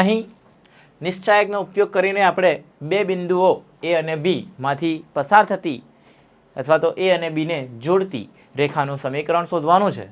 અહીં નિશ્ચાયકનો ઉપયોગ કરીને આપણે બે બિંદુઓ એ અને બીમાંથી પસાર થતી અથવા તો એ અને બીને જોડતી રેખાનું સમીકરણ શોધવાનું છે.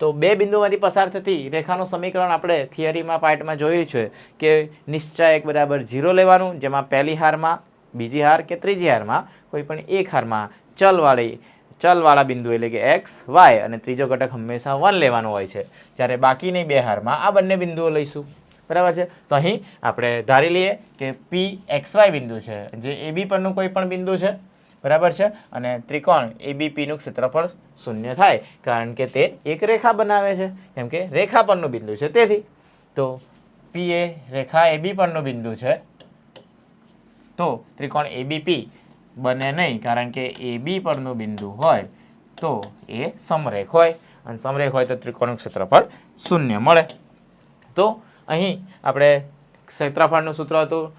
તો બે બિંદુમાંથી પસાર થતી રેખાનું સમીકરણ આપણે થિયરીમાં પાર્ટમાં જોયું છે કે નિશ્ચાયક બરાબર ઝીરો લેવાનું, જેમાં પહેલી હારમાં, બીજી હાર કે ત્રીજી હારમાં કોઈ પણ એક હારમાં ચલવાળી ચલવાળા બિંદુ એટલે કે એક્સ, વાય અને ત્રીજો ઘટક હંમેશા વન લેવાનો હોય છે. જ્યારે બાકીની બે હારમાં આ બંને બિંદુઓ લઈશું. બરાબર છે? તો અહીં આપણે ધારી લઈએ કે પી એક્સ વાય બિંદુ છે. જે એ બી પરનું કોઈ પણ બિંદુ છે. બરાબર છે? અને ત્રિકોણ એબીપીનું ક્ષેત્રફળ શૂન્ય થાય, કારણ કે તે એક રેખા બનાવે છે. કેમ કે રેખા પરનું બિંદુ છે તેથી. તો પી એ રેખા એબી પરનું બિંદુ છે. તો ત્રિકોણ એબીપી બને નહીં, કારણ કે એબી પરનું બિંદુ હોય તો એ સમરેખ હોય. અને સમરેખ હોય તો ત્રિકોણનું ક્ષેત્રફળ શૂન્ય મળે. તો અહીં આપણે ક્ષેત્રફળનું સૂત્ર હતું.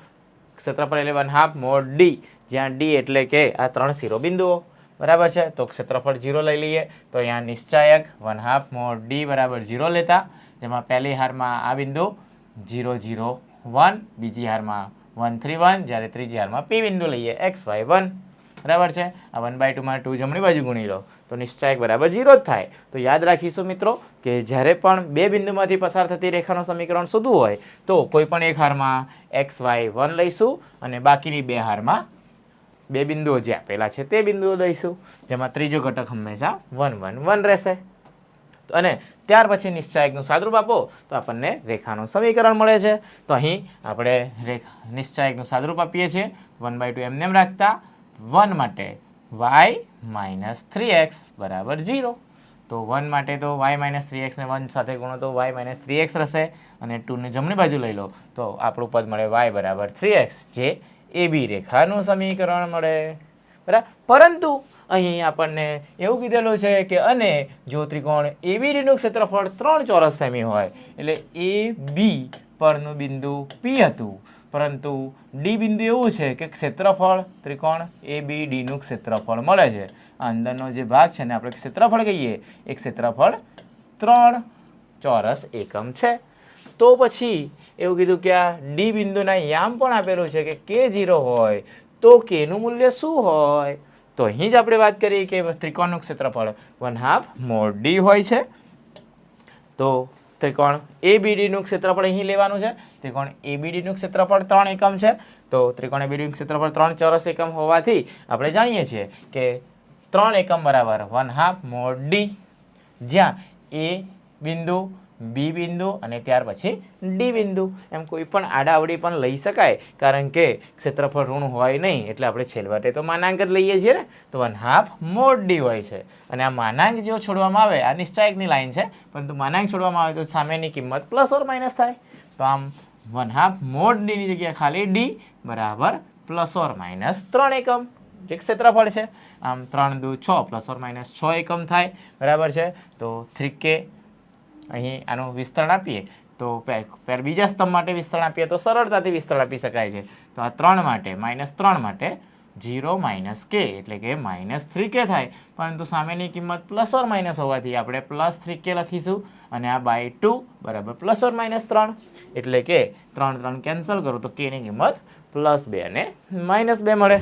ક્ષેત્રફળ એટલે વન હાફ મોડ ડી જ્યાં ડી એટલે કે આ ત્રણ શિરોબિંદુઓ. બરાબર છે? તો ક્ષેત્રફળ જીરો લઈ લઈએ. તો અહીંયા નિશ્ચાયક વન હાફ મોડ ડી બરાબર ઝીરો લેતા, જેમાં પહેલી હારમાં આ બિંદુ ઝીરો જીરો વન બીજી હારમાં વન થ્રી વન જ્યારે ત્રીજી હારમાં પી બિંદુ લઈએ એક્સ વાય વન બરાબર છે? આ વન બાય ટુમાં ટુ જમણી બાજુ ગુણી લો, તો નિશ્ચાયક બરાબર ઝીરો જ થાય. તો યાદ રાખીશું મિત્રો કે જ્યારે પણ બે બિંદુમાંથી પસાર થતી રેખાનું સમીકરણ શોધવું હોય, તો કોઈ પણ એક હારમાં એક્સ વાય વન લઈશું અને બાકીની બે હારમાં બે બિંદુઓ જે આપેલા છે તે બિંદુઓ લઈશું જેમાં ત્રીજો ઘટક હંમેશા વન વન વન રહેશે. અને ત્યાર પછી નિશ્ચાયકનું સાદરૂપ આપો, તો આપણને રેખાનું સમીકરણ મળે છે. તો અહીં આપણે રેખા નિશ્ચાયકનું સાદરૂપ આપીએ છીએ. વન બાય ટુ એમને એમ રાખતા વન માટે વાય માઇનસ થ્રી એક્સ બરાબર ઝીરો તો વન માટે તો વાય માઇનસ થ્રી એક્સને વન સાથે ગુણો તો વાય માઇનસ થ્રી એક્સ રહેશે અને ટુને જમણી બાજુ લઈ લો. તો આપણું પદ મળે વાય બરાબર થ્રી એક્સ જે એ બી રેખાનું સમીકરણ મળે. બરાબર પરંતુ અહીં આપણને એવું કીધેલું છે કે અને જો ત્રિકોણ એબીડીનું ક્ષેત્રફળ ત્રણ ચોરસ સેમી હોય, એટલે એ બી પરનું બિંદુ પી હતું. પરંતુ ડી બિંદુ એવું છે કે ક્ષેત્રફળ ત્રિકોણ એ બી ડીનું ક્ષેત્રફળ મળે છે. અંદરનો જે ભાગ છે ને આપણે ક્ષેત્રફળ કહીએ, એ ક્ષેત્રફળ ત્રણ ચોરસ એકમ છે. તો પછી એવું કીધું કે આ ડી બિંદુના યામ પણ આપેલું છે કે કે જીરો હોય તો કેનું મૂલ્ય શું હોય? તો અહીં જ આપણે વાત કરીએ કે ત્રિકોણનું ક્ષેત્રફળ વન હાફ મોર ડી હોય છે. તો ત્રિકોણ એબીડીનું ક્ષેત્રફળ અહીં લેવાનું છે. ત્રિકોણ એબીડીનું ક્ષેત્રફળ ત્રણ એકમ છે. તો ત્રિકોણ એબીડીનું ક્ષેત્રફળ ત્રણ ચોરસ એકમ હોવાથી આપણે જાણીએ છીએ કે ત્રણ એકમ બરાબર વન હાફ મોડ જ્યાં એ બિંદુ બી બિંદુ અને ત્યાર પછી ડી બિંદુ. એમ કોઈ પણ આડાવડી પણ લઈ શકાય, કારણ કે ક્ષેત્રફળ ઋણ હોય નહીં, એટલે આપણે છેલ્વટે તો માનાંક જ લઈએ છીએ ને. તો વન હાફ મોડ ડી હોય છે. અને આ માનાંક જો છોડવામાં આવે, આ નિશ્ચાયકની લાઈન છે, પરંતુ માનાંક છોડવામાં આવે તો સામેની કિંમત પ્લસ ઓર માઇનસ થાય. તો આમ વન હાફ મોડ ડીની જગ્યાએ ખાલી ડી બરાબર પ્લસ ઓર માઇનસ ત્રણ એકમ. જે ક્ષેત્રફળ છે, આમ ત્રણ દુ છ પ્લસ ઓર માઇનસ છ એકમ થાય. બરાબર છે? તો થ્રી કે અહીં આનું વિસ્તરણ આપીએ, તો બીજા સ્તંભ માટે વિસ્તરણ આપીએ, તો સરળતાથી વિસ્તરણ આપી શકાય છે. તો આ ત્રણ માટે, માઇનસ ત્રણ માટે જીરો માઇનસ કે, એટલે કે માઇનસ થ્રી કે થાય. પરંતુ સામેની કિંમત પ્લસ ઓર માઇનસ હોવાથી આપણે પ્લસ થ્રી કે લખીશું, અને આ બાય ટુ બરાબર પ્લસ ઓર માઇનસ ત્રણ. એટલે કે ત્રણ ત્રણ કેન્સલ કરો, તો કેની કિંમત પ્લસ બે અને માઇનસ બે મળે.